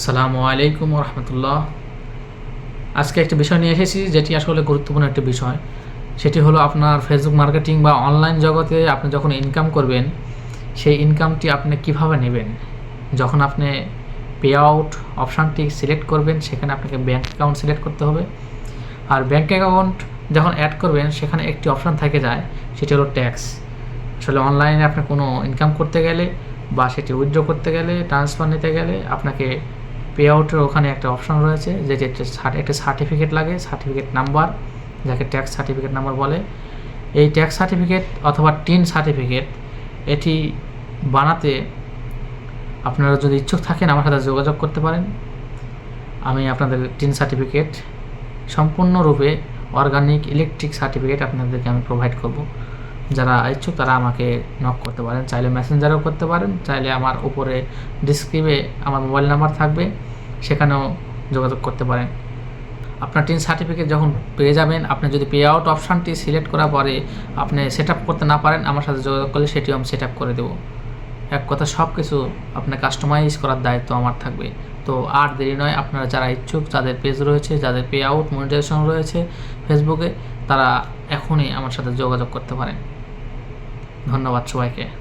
আসসালামু আলাইকুম রহমতুল্লাহ। আজকে একটা বিষয় নিয়ে এসেছি যেটি আসলে গুরুত্বপূর্ণ একটি বিষয়। সেটি হলো আপনার ফেসবুক মার্কেটিং বা অনলাইন জগতে আপনি যখন ইনকাম করবেন, সেই ইনকামটি আপনি কীভাবে নেবেন? যখন আপনি পে আউট অপশানটি সিলেক্ট করবেন, সেখানে আপনাকে ব্যাঙ্ক অ্যাকাউন্ট সিলেক্ট করতে হবে। আর ব্যাঙ্ক অ্যাকাউন্ট যখন অ্যাড করবেন, সেখানে একটি অপশান থেকে যায়, সেটি হলো ট্যাক্স আসলে অনলাইনে আপনি কোনো ইনকাম করতে গেলে বা সেটি উইথড্র করতে গেলে ট্রান্সফার নিতে গেলে আপনাকে পে আউটের ওখানে একটা অপশন রয়েছে একটা একটা সার্টিফিকেট লাগে সার্টিফিকেট নাম্বার যাকে ট্যাক্স সার্টিফিকেট নাম্বার বলে। এই ট্যাক্স সার্টিফিকেট অথবা টিন সার্টিফিকেট এটি বানাতে আপনারা যদি ইচ্ছুক থাকেন আমার সাথে যোগাযোগ করতে পারেন। আমি আপনাদের টিন সার্টিফিকেট সম্পূর্ণরূপে অর্গানিক ইলেকট্রিক সার্টিফিকেট আপনাদেরকে আমি প্রোভাইড করব। যারা ইচ্ছুক তারা আমাকে নক করতে পারেন, চাইলে মেসেঞ্জারও করতে পারেন, চাইলে আমার উপরে ডিসক্রিপে আমার মোবাইল নাম্বার থাকবে, সেখানেও যোগাযোগ করতে পারেন। আপনার টিন সার্টিফিকেট যখন পেয়ে যাবেন, আপনি যদি পে আউট অপশানটি সিলেক্ট করার পরে আপনি সেট করতে না পারেন, আমার সাথে যোগাযোগ করলে সেটিও আমি সেট করে দেবো। এক কথা সব কিছু আপনার কাস্টমাইজ করার দায়িত্ব আমার থাকবে। তো আর দেরি নয়, আপনারা যারা ইচ্ছুক, যাদের পেজ রয়েছে, যাদের পে আউট মনিটাইজেশন রয়েছে ফেসবুকে তারা এখনই আমার সাথে যোগাযোগ করতে পারেন। ধন্যবাদ সবাইকে।